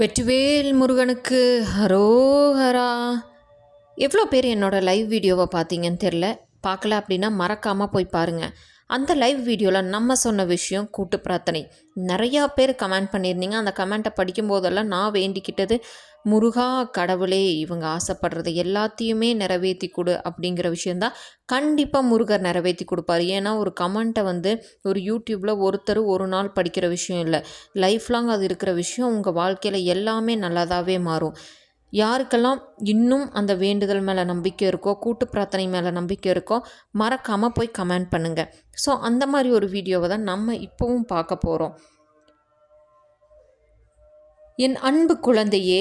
வெற்றிவேல் முருகனுக்கு ஹரோஹரா. எவ்வளோ பேர் என்னோடய லைவ் வீடியோவை பார்த்தீங்கன்னு தெரில. பார்க்கல அப்படின்னா மறக்காமல் போய் பாருங்கள் அந்த லைவ் வீடியோவில் நம்ம சொன்ன விஷயம் கூட்டு பிரார்த்தனை. நிறையா பேர் கமெண்ட் பண்ணியிருந்தீங்க. அந்த கமெண்ட்டை படிக்கும்போதெல்லாம் நான் வேண்டிக்கிட்டது முருகா கடவுளே இவங்க ஆசைப்படுறது எல்லாத்தையுமே நிறைவேற்றி கொடு அப்படிங்கிற விஷயந்தான் கண்டிப்பாக முருகர் நிறைவேற்றி கொடுப்பாரு. ஏன்னா ஒரு கமெண்ட்டை வந்து ஒரு யூடியூப்பில் ஒருத்தர் ஒரு நாள் படிக்கிற விஷயம் இல்லை. லைஃப் லாங் அது இருக்கிற விஷயம் உங்கள் வாழ்க்கையில் எல்லாமே நல்லதாகவே மாறும். யாருக்கெல்லாம் இன்னும் அந்த வேண்டுதல் மேலே நம்பிக்கை இருக்கோ கூட்டு பிரார்த்தனை மேலே நம்பிக்கை இருக்கோ மறக்காமல் போய் கமெண்ட் பண்ணுங்கள் ஸோ அந்த மாதிரி ஒரு வீடியோவை தான் நம்ம இப்போவும் பார்க்க போகிறோம் என் அன்பு குழந்தையே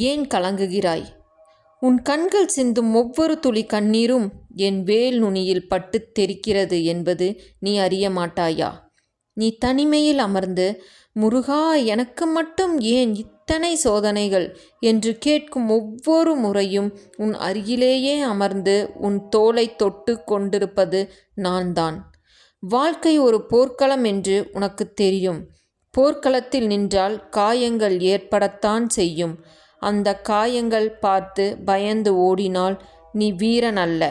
ஏன் கலங்குகிறாய்? உன் கண்கள் சிந்தும் ஒவ்வொரு துளி கண்ணீரும் என் வேல் நுனியில் பட்டு தெரிக்கிறது என்பது நீ அறிய மாட்டாயா? நீ தனிமையில் அமர்ந்து முருகா எனக்கு மட்டும் ஏன் இத்தனை சோதனைகள்? என்று கேட்கும் ஒவ்வொரு முறையும் உன் அருகிலேயே அமர்ந்து உன் தோலை தொட்டு கொண்டிருப்பது நான் தான் வாழ்க்கை ஒரு போர்க்களம் என்று உனக்கு தெரியும். போர்க்களத்தில் நின்றால் காயங்கள் ஏற்படத்தான் செய்யும். அந்த காயங்கள் பார்த்து பயந்து ஓடினால் நீ வீரன் அல்ல.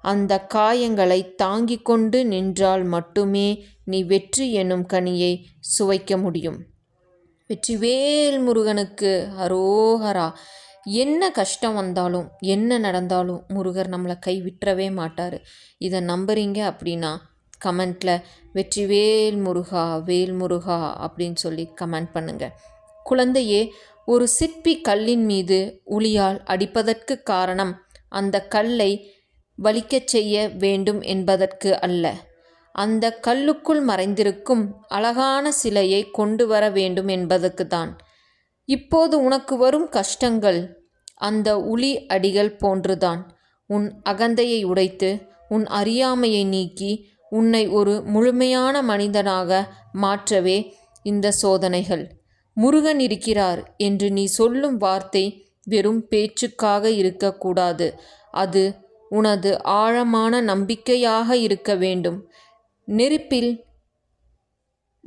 அந்த காயங்களை தாங்கிக் கொண்டு நின்றால் மட்டுமே நீ வெற்றி எனும் கனியை சுவைக்க முடியும். வெற்றிவேல் முருகனுக்கு அரோகரா. என்ன கஷ்டம் வந்தாலும் என்ன நடந்தாலும் முருகர் நம்மளை கை விட்டுறவே மாட்டார். இதை நம்புறீங்க அப்படின்னா கமெண்ட்டில் வெற்றிவேல் முருகா வேல் முருகா அப்படின்னு சொல்லி கமெண்ட் பண்ணுங்கள் குழந்தையே ஒரு சிற்பி கல்லின் மீது உளியால் அடிப்பதற்கு காரணம் அந்த கல்லை வலிக்கச் செய்ய வேண்டும் என்பதற்கு அல்ல. அந்த கல்லுக்குள் மறைந்திருக்கும் அழகான சிலையை கொண்டு வர வேண்டும் என்பதற்கு தான். இப்போது உனக்கு வரும் கஷ்டங்கள் அந்த உளி அடிகள் போன்றுதான். உன் அகந்தையை உடைத்து உன் அறியாமையை நீக்கி உன்னை ஒரு முழுமையான மனிதனாக மாற்றவே இந்த சோதனைகள். முருகன் இருக்கிறார் என்று நீ சொல்லும் வார்த்தை வெறும் பேச்சுக்காக இருக்கக்கூடாது. அது உனது ஆழமான நம்பிக்கையாக இருக்க வேண்டும். நெருப்பில்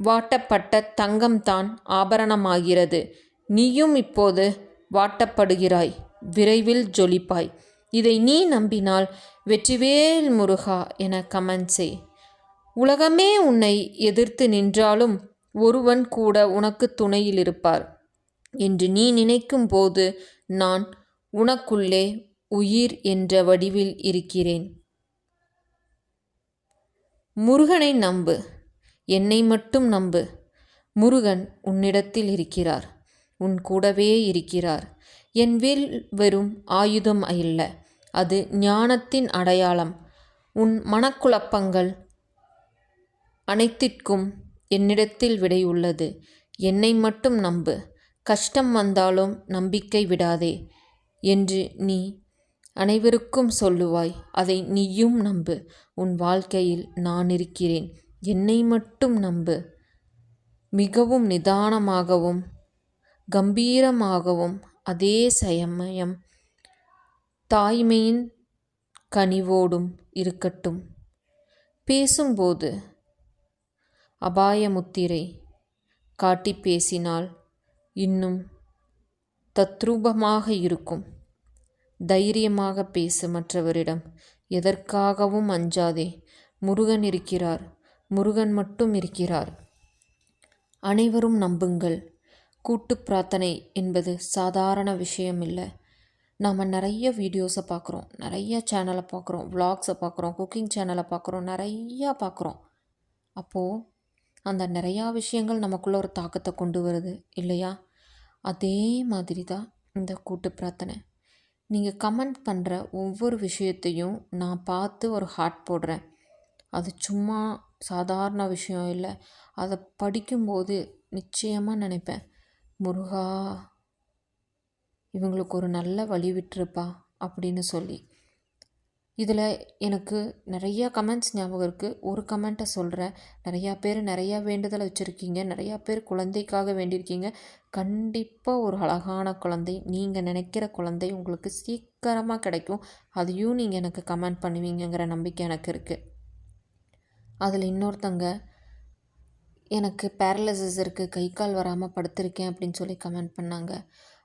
வாட்டப்பட்ட தங்கம்தான் ஆபரணமாகிறது. நீயும் இப்போது வாட்டப்படுகிறாய். விரைவில் ஜொலிப்பாய். இதை நீ நம்பினால் வெற்றிவேல் முருகா என கமெண்ட் செய். உலகமே உன்னை எதிர்த்து நின்றாலும் ஒருவன் கூட உனக்கு துணையில் இருப்பார் என்று நீ நினைக்கும் போது நான் உனக்குள்ளே உயிர் என்ற வடிவில் இருக்கிறேன். முருகனை நம்பு. என்னை மட்டும் நம்பு. முருகன் உன்னிடத்தில் இருக்கிறார். உன் கூடவே இருக்கிறார். என் வில் வெறும் ஆயுதம் அல்ல. அது ஞானத்தின் அடையாளம். உன் மனக்குழப்பங்கள் அனைத்திற்கும் என்னிடத்தில் விடை உள்ளது. என்னை மட்டும் நம்பு. கஷ்டம் வந்தாலும் நம்பிக்கை விடாதே. என்று நீ அனைவருக்கும் சொல்லுவாய். அதை நீயும் நம்பு. உன் வாழ்க்கையில் நான் இருக்கிறேன். என்னை மட்டும் நம்பு. மிகவும் நிதானமாகவும் கம்பீரமாகவும் அதே சமயம் தாய்மையின் கனிவோடும் இருக்கட்டும். பேசும்போது அபாயமுத்திரை காட்டி பேசினால் இன்னும் தத்ரூபமாக இருக்கும். தைரியமாக பேசு மற்றவரிடம். எதற்காகவும் அஞ்சாதே. முருகன் இருக்கிறார். முருகன் மட்டும் இருக்கிறார். அனைவரும் நம்புங்கள். கூட்டு பிரார்த்தனை என்பது சாதாரண விஷயம் இல்லை நாம் நிறைய வீடியோஸை பார்க்குறோம். நிறைய சேனலை பார்க்குறோம். வ்ளாக்ஸை பார்க்குறோம். குக்கிங் சேனலை பார்க்குறோம். நிறையா பார்க்குறோம். அப்போது அந்த நிறையா விஷயங்கள் நமக்குள்ளே ஒரு தாக்கத்தை கொண்டு வருது இல்லையா? அதே மாதிரி தான் இந்த கூட்டு பிரார்த்தனை. நீங்கள் கமெண்ட் பண்ணுற ஒவ்வொரு விஷயத்தையும் நான் பார்த்து ஒரு ஹார்ட் போடுறேன். அது சும்மா சாதாரண விஷயம் இல்லை. அதை படிக்கும்போது நிச்சயமாக நினைப்பேன் முருகா இவங்களுக்கு ஒரு நல்ல வழி விட்டுருப்பா அப்படின்னு சொல்லி. இதில் எனக்கு நிறையா கமெண்ட்ஸ் ஞாபகம் இருக்குது ஒரு கமெண்ட்டை சொல்கிறேன் நிறையா பேர் நிறையா வேண்டுதலை வச்சுருக்கீங்க. நிறையா பேர் குழந்தைக்காக வேண்டியிருக்கீங்க. கண்டிப்பாக ஒரு அழகான குழந்தை நீங்கள் நினைக்கிற குழந்தை உங்களுக்கு சீக்கிரமாக கிடைக்கும். அதையும் நீங்கள் எனக்கு கமெண்ட் பண்ணுவீங்கங்கிற நம்பிக்கை எனக்கு இருக்குது அதில் இன்னொருத்தங்க எனக்கு பேரலிசிஸ் இருக்குது கை கால் வராமல் படுத்திருக்கேன் அப்படின்னு சொல்லி கமெண்ட் பண்ணாங்க.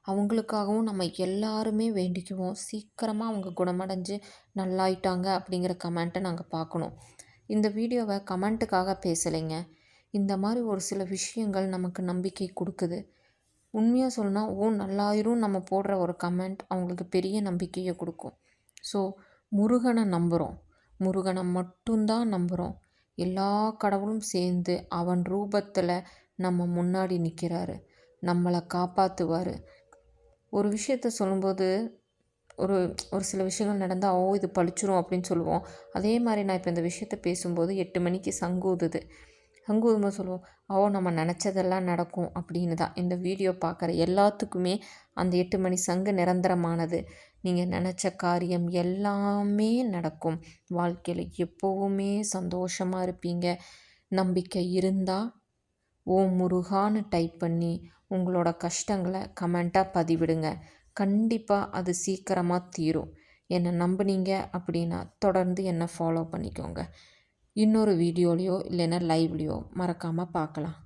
அவங்களுக்காகவும் நம்ம எல்லாருமே வேண்டிக்குவோம். சீக்கிரமாக அவங்க குணமடைஞ்சு நல்லாயிட்டாங்க அப்படிங்கிற கமெண்ட்டை நாங்கள் பார்க்கணும். இந்த வீடியோவை கமெண்ட்டுக்காக பேசலைங்க. இந்த மாதிரி ஒரு சில விஷயங்கள் நமக்கு நம்பிக்கை கொடுக்குது. உண்மையாக சொல்லணும்னா ஓ நல்லாயிரும். நம்ம போடுற ஒரு கமெண்ட் அவங்களுக்கு பெரிய நம்பிக்கையை கொடுக்கும். ஸோ முருகனை நம்புகிறோம் முருகனை மட்டும்தான் நம்புகிறோம் எல்லா கடவுளும் சேர்ந்து அவன் ரூபத்தில் நம்ம முன்னாடி நிற்கிறாரு நம்மளை காப்பாற்றுவார் ஒரு விஷயத்த சொல்லும்போது ஒரு ஒரு சில விஷயங்கள் நடந்தால் ஓ இது பழிச்சிரும் அப்படின்னு சொல்லுவோம். அதே மாதிரி நான் இப்போ இந்த விஷயத்த பேசும்போது எட்டு மணிக்கு சங்கூதுது சங்கூதும்போது சொல்லுவோம் ஓ நம்ம நினச்சதெல்லாம் நடக்கும் அப்படின்னு தான். இந்த வீடியோ பார்க்குற எல்லாத்துக்குமே அந்த எட்டு மணி சங்கு நிரந்தரமானது. நீங்கள் நினச்ச காரியம் எல்லாமே நடக்கும். வாழ்க்கையில் எப்போவுமே சந்தோஷமாக இருப்பீங்க. நம்பிக்கை இருந்தால் ஓ முருகான்னு டைப் பண்ணி உங்களோட கஷ்டங்களை கமெண்ட்டாக பதிவிடுங்க. கண்டிப்பாக அது சீக்கிரமாக தீரும். என்னை நம்புனீங்க அப்படின்னா தொடர்ந்து என்னை ஃபாலோ பண்ணிக்கோங்க. இன்னொரு வீடியோலையோ இல்லைன்னா லைவ்லேயோ மறக்காமல் பார்க்கலாம்.